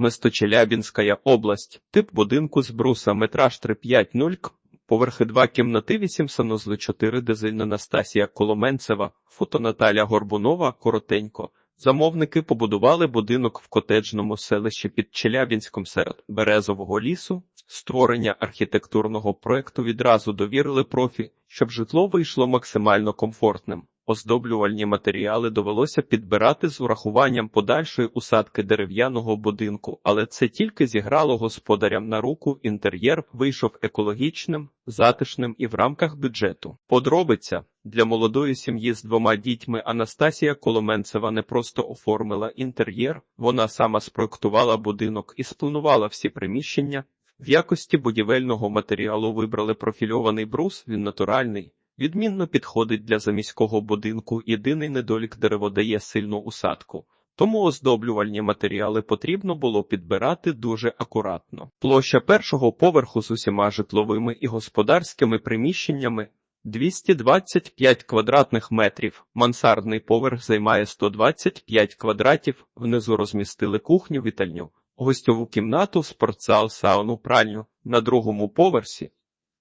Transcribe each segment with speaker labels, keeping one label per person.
Speaker 1: Место Челябінська область. Тип будинку з бруса. Метраж 350 к. Поверхи 2 кімнати 8 санузли 4 дизель Анастасія Коломенцева, фото Наталя Горбунова, коротенько. Замовники побудували будинок в котеджному селищі під Челябінськом серед Березового лісу. Створення архітектурного проекту відразу довірили профі, щоб житло вийшло максимально комфортним. Оздоблювальні матеріали довелося підбирати з урахуванням подальшої усадки дерев'яного будинку, але це тільки зіграло господарям на руку. Інтер'єр вийшов екологічним, затишним і в рамках бюджету. Подробиця для молодої сім'ї з двома дітьми Анастасія Коломенцева не просто оформила інтер'єр, вона сама спроектувала будинок і спланувала всі приміщення. В якості будівельного матеріалу вибрали профільований брус, він натуральний. Відмінно підходить для заміського будинку, єдиний недолік дерево дає сильну усадку, тому оздоблювальні матеріали потрібно було підбирати дуже акуратно. Площа першого поверху з усіма житловими і господарськими приміщеннями 225 квадратних метрів, мансардний поверх займає 125 квадратів, внизу розмістили кухню, вітальню, гостьову кімнату, спортзал, сауну, пральню. На другому поверсі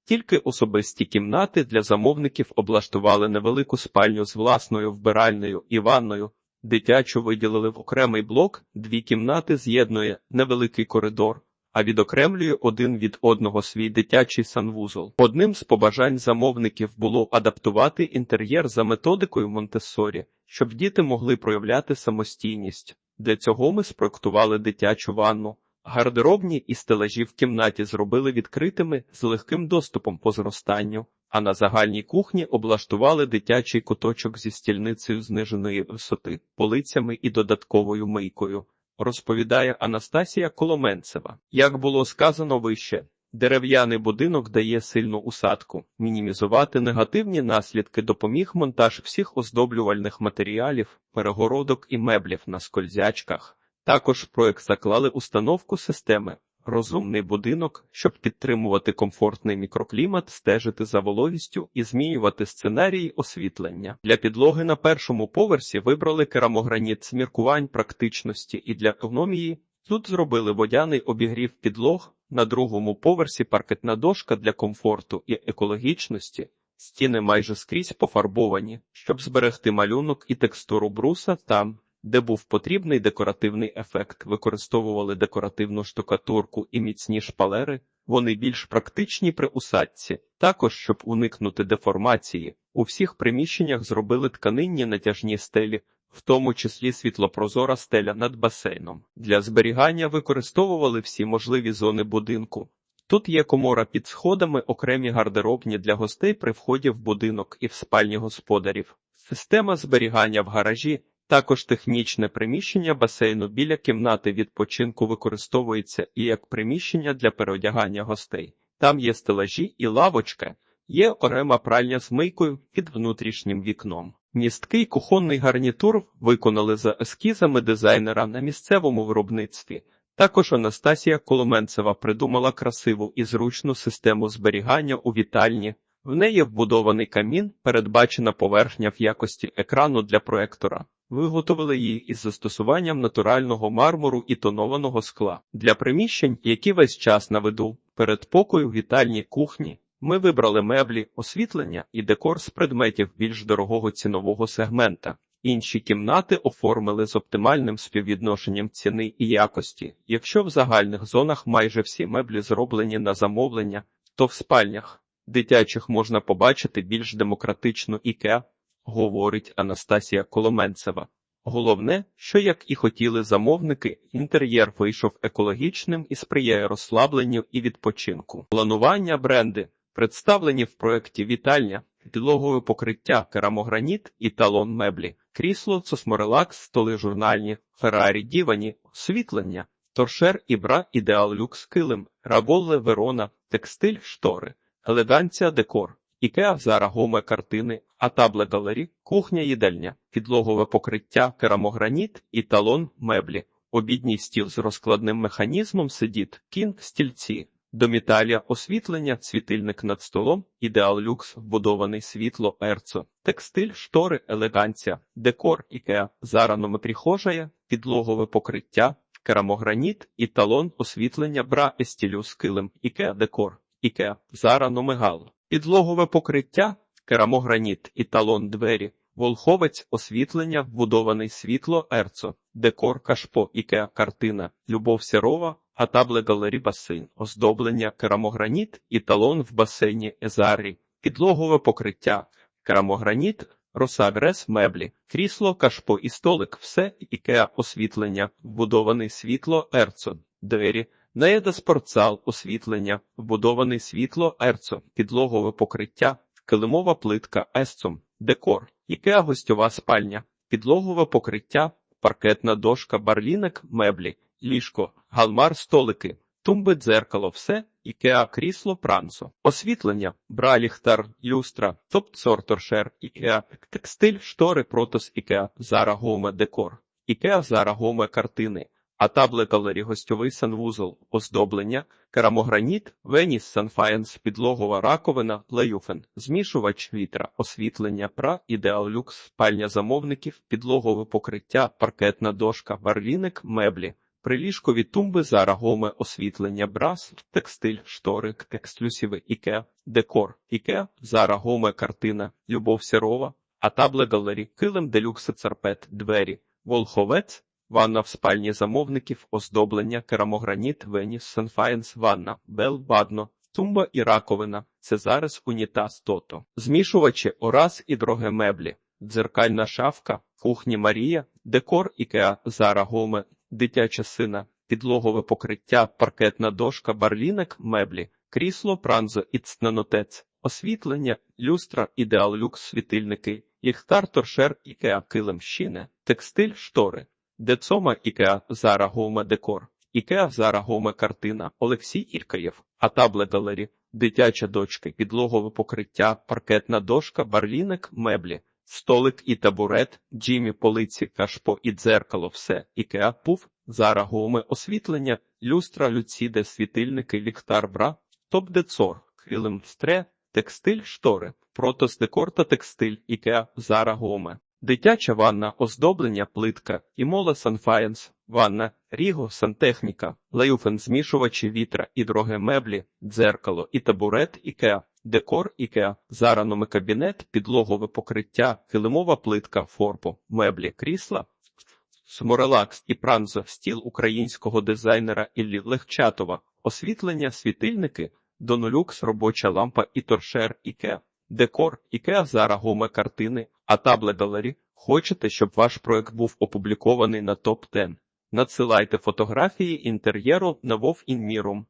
Speaker 1: тільки особисті кімнати для замовників облаштували невелику спальню з власною вбиральною і ванною. Дитячу виділили в окремий блок, дві кімнати з'єднує невеликий коридор, а відокремлює один від одного свій дитячий санвузол. Одним з побажань замовників було адаптувати інтер'єр за методикою Монтессорі, щоб діти могли проявляти самостійність. Для цього ми спроектували дитячу ванну. Гардеробні і стелажі в кімнаті зробили відкритими з легким доступом по зростанню, а на загальній кухні облаштували дитячий куточок зі стільницею зниженої висоти, полицями і додатковою мийкою, розповідає Анастасія Коломенцева. Як було сказано вище, дерев'яний будинок дає сильну усадку, мінімізувати негативні наслідки допоміг монтаж всіх оздоблювальних матеріалів, перегородок і меблів на скользячках. Також в проект заклали установку системи розумний будинок, щоб підтримувати комфортний мікроклімат, стежити за вологістю і змінювати сценарії освітлення. Для підлоги на першому поверсі вибрали керамограніт з міркувань практичності і для економії. Тут зробили водяний обігрів підлог, на другому поверсі паркетна дошка для комфорту і екологічності. Стіни майже скрізь пофарбовані, щоб зберегти малюнок і текстуру бруса там де був потрібний декоративний ефект, використовували декоративну штукатурку і міцні шпалери, вони більш практичні при усадці. Також, щоб уникнути деформації, у всіх приміщеннях зробили тканинні натяжні стелі, в тому числі світлопрозора стеля над басейном. Для зберігання використовували всі можливі зони будинку. Тут є комора під сходами, окремі гардеробні для гостей при вході в будинок і в спальні господарів. Система зберігання в гаражі, також технічне приміщення басейну біля кімнати відпочинку використовується і як приміщення для переодягання гостей. Там є стелажі і лавочка, є окрема пральня з мийкою під внутрішнім вікном. Місткий кухонний гарнітур виконали за ескізами дизайнера на місцевому виробництві. Також Анастасія Коломенцева придумала красиву і зручну систему зберігання у вітальні. В неї вбудований камін, передбачена поверхня в якості екрану для проектора. Виготовили її із застосуванням натурального мармуру і тонованого скла. Для приміщень, які весь час на виду, передпокою, вітальні кухні, ми вибрали меблі, освітлення і декор з предметів більш дорогого цінового сегмента. Інші кімнати оформили з оптимальним співвідношенням ціни і якості. Якщо в загальних зонах майже всі меблі зроблені на замовлення, то в спальнях дитячих можна побачити більш демократичну іке говорить Анастасія Коломенцева. Головне, що, як і хотіли замовники, інтер'єр вийшов екологічним і сприяє розслабленню і відпочинку. Планування бренди представлені в проєкті вітальня, підлогове покриття, керамограніт і талон меблі, крісло, сосморелакс, столи журнальні, феррарі дівані, освітлення, торшер і бра, ідеал люкс килим, раболе верона, текстиль, штори, елеганція декор. Ікеа Зара Гоме картини, а табле галері, кухня їдальня, підлогове покриття, керамограніт і талон меблі, обідній стіл з розкладним механізмом сидіт, кінг, стільці, доміталія, освітлення, світильник над столом, ідеал люкс, вбудований світло, ерцо, текстиль, штори, елеганція, декор, ікеа, зара нометріхожая, підлогове покриття, керамограніт, італон, освітлення, бра, естілюс, килим, ікеа, декор, ікеа, зара, номегал, підлогове покриття, керамограніт, італон, двері, волховець, освітлення, вбудований світло, ерцо, декор, кашпо, ікеа, картина, любов сірова, гатабле галері басейн, оздоблення, керамограніт, італон в басейні, езарі, підлогове покриття, керамограніт, Росагрес, меблі, крісло, кашпо і столик, все, ікеа, освітлення, вбудований світло, ерцо, двері, неєда спортзал, освітлення, вбудований світло, ерцо, підлогове покриття, килимова плитка, есцом, декор, ікеа, гостьова спальня, підлогове покриття, паркетна дошка, барлінок, меблі, ліжко, галмар, столики, тумби, дзеркало, все, ікеа, крісло, прансо, освітлення, бра, ліхтар, люстра, топ-цор, торшер, ікеа, текстиль, штори, протос, ікеа, зара, гоме, декор, ікеа, зара, гоме, картини, а табле галері, гостьовий санвузол, оздоблення, керамограніт, веніс, санфаєнс, підлогова раковина, леюфен, змішувач вітра, освітлення, пра, ідеал люкс, спальня замовників, підлогове покриття, паркетна дошка, варліник, меблі, Приліжкові тумби, зара, гоме, освітлення, брас, текстиль, штори, ексклюсиви, іке, декор, іке, зара, гоме, картина, любов сірова, а табле галері, килим, делюкси, царпет, двері, волховець, ванна в спальні замовників, оздоблення, керамограніт, веніс, санфаєнс, ванна, бел, бадно, тумба і раковина, цезарес, унітаз, тото, змішувачі, ораз і дороге меблі, дзеркальна шафка, кухні Марія, декор, ікеа, зара, гоме, дитяча сина, підлогове покриття, паркетна дошка, барлінок, меблі, крісло, пранзо і цнанотець, освітлення, люстра, ідеал люкс, світильники, ліхтар, торшер, ікеа, килим, щіне, текстиль, штори, децома, ікеа, зара, гоме, декор, ікеа, зара, гоме, картина, Олексій Іркаєв, а табле галері, дитяча дочка, підлогове покриття, паркетна дошка, барлінок, меблі, Столик і табурет, Джимі, полиці, кашпо і дзеркало, все, ікеа, пуф, зара, гоме, освітлення, люстра, люціде, світильники, ліхтар, бра, топ-децор, килим, стре, текстиль, штори, протос, декор та текстиль, ікеа, зара, гоме, дитяча ванна, оздоблення, плитка, імола, санфаєнс, ванна, ріго, сантехніка, леюфен, змішувачі вітра і дороге меблі, дзеркало і табурет, ікеа, Декор Ікеа, зараноми кабінет, підлогове покриття, килимова плитка, форпо, меблі, крісла, сморелакс і пранзо, стіл українського дизайнера Іллі Легчатова, освітлення, світильники, донолюкс, робоча лампа і торшер Ікеа, декор Ікеа, зара гоме картини, а табле галері. Хочете, щоб ваш проект був опублікований на топ 10 Надсилайте фотографії інтер'єру на Вов. Рю.